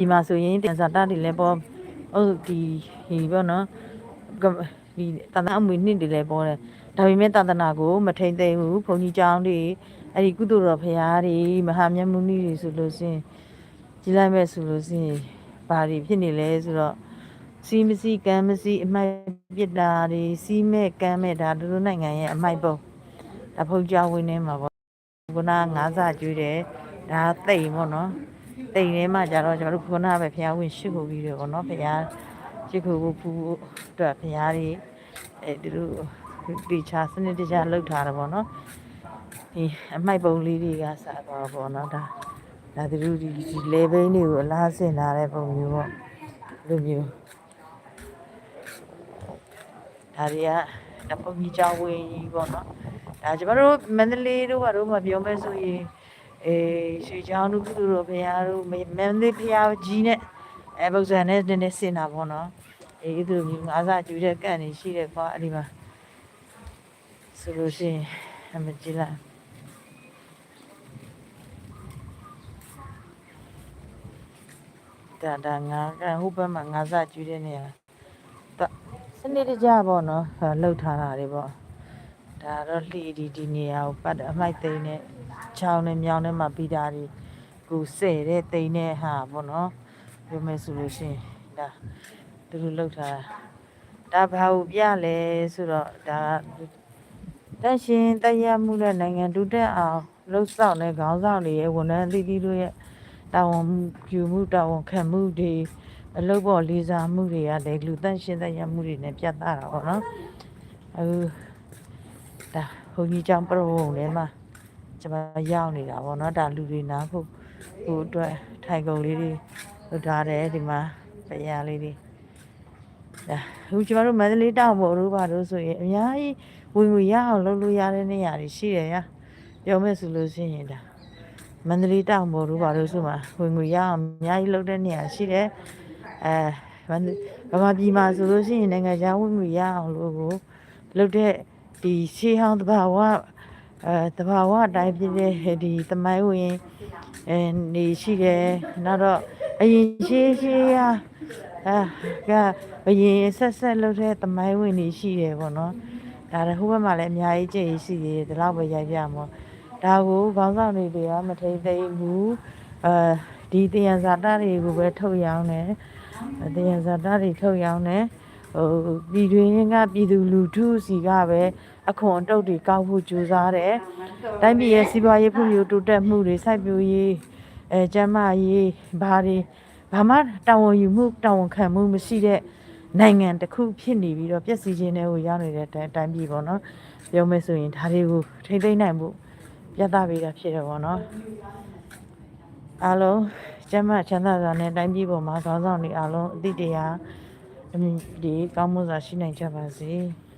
ဒီမှာဆိုရင်တင်စားတာတွေလည်းပေါ်ဟုတ်ဒီဒီပေါ့နော်ကဒီတန်တအမွေနှစ်တွေလည်းပေါ်တယ်ဒါပေမဲ့တန်တနာကိုမထိန်သိမ်းဘူးဘုန်းကြီးကျောင်းတွေအဲ့ဒီကုသိုလ်တော်ဖရာတွေမဟာမြတ်မုနီတွေဆိုလို့ရှရင်ကြီးလိုက်မဲ့ဆိုလို့ရှရင်ဘာတွေဖြစ်နေလဲဆိုတော့စီးမစီကမ်းမစီအမိုက်ပြစ်တာတွေစီးမဲ့ကမ်းမဲ့ဒါတို့တို့နိုင်ငံရဲ့အမိုက်ပုံဒါဘုန်းကြီးကျောင်းဝင်းထဲမှာပေါ့ခုနကငါးစာကျွေးတယ်ဒါသိမ့်ပေါ့နော် တိမ်ထဲမှာကြတော့ကျွန်တော်တို့ခုနကပဲဖျားဝင်ရှိခိုးပြီးတော့ဗောနော်ဖျားရှိခိုးဖို့ဖူးဖို့အတွက်ဖျားတွေအဲဒီလိုတီချာစနစ်တကျလှုပ်ထားတယ်ဗောနော်ဒီအမိုက်ပုံလေးတွေကစသွားဗောနော်ဒါဒါသူတို့ဒီဒီလေဘိန်းတွေကိုအလားဆင်လာတဲ့ပုံမျိုးပေါ့လိုမျိုးဒါတွေကတပုံကြီးကြောင်းဝင်းကြီးပေါ့နော်ဒါကျွန်တော်တို့မန္တလေးတို့ဘာတို့မှပြောမဲ့ဆိုရင် အေးရွှေချောင်းတို့ကုသိုလ်တော်ဘုရားတို့မမန္တလေးဘုရားကြီးနဲ့အဲပုံစံနဲ့နည်းနည်းဆင်တာပေါ့နော်အေးဒီလိုမျိုးငါးစားကျူတဲ့ကန့်နေရှိတယ်ကွာအဲ့ဒီမှာဆိုလို့ရှိရင်အမကြည့်လိုက်ဒါဒါငါကဟိုဘက်မှာငါးစားကျူတဲ့နေရာတစနစ်တကျပေါ့နော်လှုပ်ထားတာတွေပေါ့ ဒါတော့လှီဒီဒီနေရာကိုပတ်အမိုက်သိမ်းနဲ့ချောင်းနဲ့မြောင်းနဲ့မှပြီးတာဒီကိုဆဲတဲ့သိမ်းတဲ့ဟာပေါ့နော်ပြောမယ်ဆိုလို့ရှိရင်ဒါသူတို့လောက်ထားတာဒါဘာကိုပြလဲဆိုတော့ဒါတန့်ရှင်တရားမှုနဲ့နိုင်ငံတူတက်အောင်လှုပ်ဆောင်တဲ့ခေါင်းဆောင်တွေရဲ့ဝန်ထမ်းအသီးသီးတို့ရဲ့တာဝန်ယူမှုတာဝန်ခံမှုတွေအလုပ်ပေါ်လေးစားမှုတွေကလည်းလူတန့်ရှင်တရားမှုတွေနဲ့ပြတ်သားတာပေါ့နော်အခု ဒါဘုန်းကြီးကျောင်းပရဝုံထဲမှာကျွန်မရောက်နေတာပေါ့နော်ဒါလူတွေနားဖို့ဟိုအတွက်ထိုင်ကုန်လေးတွေလုပ်ထားတယ်ဒီမှာပရလေးတွေဒါဟိုကျွန်တော်တို့မန္တလေးတောင်ပေါ်တို့ဘာလို့ဆိုရင်အများကြီးဝင်ငွေရအောင်လုပ်လို့ရတဲ့နေရာတွေရှိတယ်ရပြောမယ်ဆိုလို့ရှိရင်ဒါမန္တလေးတောင်ပေါ်တို့ဘာလို့ဆိုမှဝင်ငွေရအောင်အများကြီးလုပ်တဲ့နေရာရှိတယ်အဲမန္တဗမာပြည်မှာဆိုလို့ရှိရင်နိုင်ငံခြားဝင်ငွေရအောင်လို့ကိုလုပ်တဲ့ ဒီရှေးဟောင်းတဘာဝအဲတဘာဝအတိုင်းဖြစ်တဲ့ဒီသမိုင်းဝင်အဲနေရှိတယ်နောက်တော့အရင်ရှေးရှေးရအာကဘယင်ဆက်ဆက်လုပ်တဲ့သမိုင်းဝင်နေရှိတယ်ပေါ့နော်ဒါလည်းဟိုဘက်မှာလည်းအများကြီးကြည့်ရှိသေးတယ်ဒီလောက်ပဲရိုက်ပြမှာဒါကိုခေါင်းဆောင်တွေတွေကမထိသိမ်းဘူးအဲဒီတရားဇာတာတွေကိုပဲထုတ်ရောင်းတယ်တရားဇာတာတွေထုတ်ရောင်းတယ် ဟိုပြည်တွင်းကပြည်သူလူထုစီကပဲအခွန်အတုတ်တွေကောက်ဖို့ကြိုးစားတယ်။တိုင်းပြည်ရဲ့စီးပွားရေးဖွံ့ဖြိုးတိုးတက်မှုတွေစိုက်ပျိုးရေးအဲကျန်းမာရေးဘာတွေဘာမှတာဝန်ယူမှုတာဝန်ခံမှုမရှိတဲ့နိုင်ငံတစ်ခုဖြစ်နေပြီးတော့ပြည့်စည်ခြင်းတွေကိုရောက်နေတဲ့တိုင်းတိုင်းပြည်ပေါ့နော်။ပြောမယ်ဆိုရင်ဒါတွေကိုထိမ့်သိမ့်နိုင်မှုပြသပေးတာဖြစ်တယ်ပေါ့နော်။အားလုံးကျန်းမာချမ်းသာစွာနဲ့တိုင်းပြည်ပေါ်မှာခေါင်းဆောင်တွေအားလုံးအသည့်တရားအမြင် ဒီကောင်းမှုစွာရှိနိုင်ကြပါစေ။